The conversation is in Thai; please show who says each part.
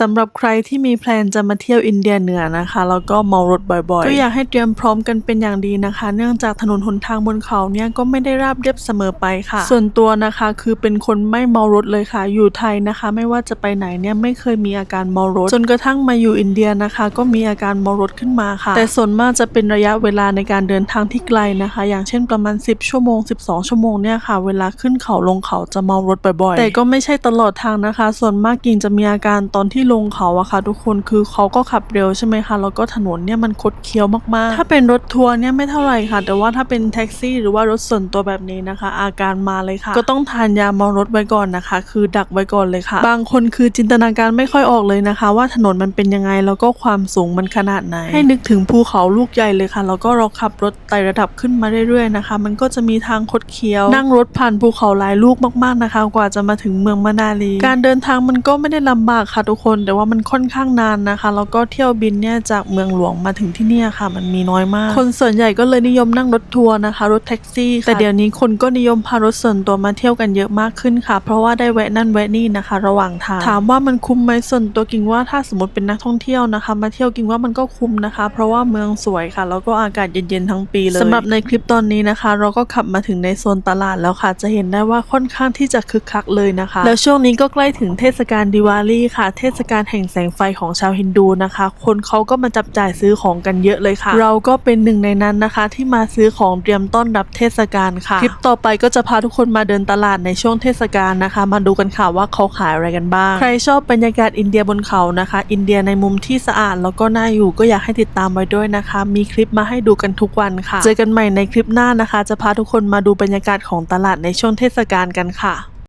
Speaker 1: สำหรับใครที่มีแพลนจะมาเที่ยวอินเดียเหนือนะคะ แล้วก็เมารถบ่อยๆ ก็อยากให้เตรียมพร้อมกันเป็นอย่างดีนะคะ เนื่องจากถนนหนทางบนเขาเนี่ยก็ไม่ได้ราบเรียบเสมอไปค่ะ ส่วนตัวนะคะคือเป็นคนไม่เมารถเลยค่ะ อยู่ไทยนะคะ ไม่ว่าจะไปไหนเนี่ยไม่เคยมีอาการเมารถ จนกระทั่งมาอยู่อินเดียนะคะ ก็มีอาการเมารถขึ้นมาค่ะ แต่ส่วนมากจะเป็นระยะเวลาในการเดินทางที่ไกลนะคะ อย่างเช่นประมาณ 10 ชั่วโมง 12 ชั่วโมงเนี่ยค่ะ เวลาขึ้นเขาลงเขาจะเมารถบ่อยๆ แต่ก็ไม่ใช่ตลอดทางนะคะ ส่วนมากกิ่งจะมีอาการตอนที่ลงเขาอะค่ะ ทุกคนคือเขาก็ขับเร็วใช่ไหมคะแล้วก็ถนนเนี่ยมันคดเคี้ยวมากๆ ถ้าเป็นรถทัวร์เนี่ยไม่เท่าไหร่ค่ะ แต่ว่าถ้าเป็นแท็กซี่หรือว่ารถส่วนตัวแบบนี้นะคะ อาการมาเลยค่ะ ก็ต้องทานยาเมารถไว้ก่อนนะคะ คือดักไว้ก่อนเลยค่ะ บางคนคือจินตนาการไม่ค่อยออกเลยนะคะ ว่าถนนมันเป็นยังไงแล้วก็ความสูงมันขนาดไหน ให้นึกถึงภูเขาลูกใหญ่เลยค่ะแล้วก็เราขับรถไต่ระดับขึ้นมาเรื่อยๆนะคะ มันก็จะมีทางคดเคี้ยว นั่งรถผ่านภูเขาหลายลูกมากๆนะคะ กว่าจะมาถึงเมืองมะนาลี การเดินทางมันก็ไม่ได้ลำบากค่ะทุกคนแต่ว่ามันค่อนข้างนานนะคะ แล้วก็เที่ยวบินเนี่ยจากเมืองหลวงมาถึงที่เนี่ยค่ะ มันมีน้อยมาก คนส่วนใหญ่ก็เลยนิยมนั่งรถทัวร์นะคะ รถแท็กซี่ค่ะแต่เดี๋ยวนี้คนก็นิยมพารถส่วนตัวมาเที่ยวกันเยอะมากขึ้นค่ะ เพราะว่าได้แวะนั่นแวะนี่นะคะ ระหว่างทางถามว่ามันคุ้มไหมส่วนตัวกิ่งว่าถ้าสมมติเป็นนักท่องเที่ยวนะคะ มาเที่ยวกิ่งว่ามันก็คุ้มนะคะ เพราะว่าเมืองสวยค่ะ แล้วก็อากาศเย็นๆทั้งปีเลยสำหรับในคลิปตอนนี้นะคะ เราก็ขับมาถึงในโซนตลาดแล้วค่ะ จะเห็นได้ว่าค่อนข้างที่จะคึกคักเลยนะคะ แล้วช่วงนี้ก็ใกล้ถึงเทศกาลดิวาลีค่ะ เทศกาลแห่งแสงไฟของชาวฮินดูนะคะ คนเขาก็มาจับจ่ายซื้อของกันเยอะเลยค่ะ เราก็เป็นหนึ่งในนั้นนะคะ ที่มาซื้อของเตรียมต้อนรับเทศกาลค่ะ คลิปต่อไปก็จะพาทุกคนมาเดินตลาดในช่วงเทศกาลนะคะ มาดูกันค่ะว่าเขาขายอะไรกันบ้าง ใครชอบบรรยากาศอินเดียบนเขานะคะ อินเดียในมุมที่สะอาดแล้วก็น่าอยู่ก็อยากให้ติดตามไว้ด้วยนะคะ มีคลิปมาให้ดูกันทุกวันค่ะ เจอกันใหม่ในคลิปหน้านะคะ จะพาทุกคนมาดูบรรยากาศของตลาดในช่วงเทศกาลกันค่ะ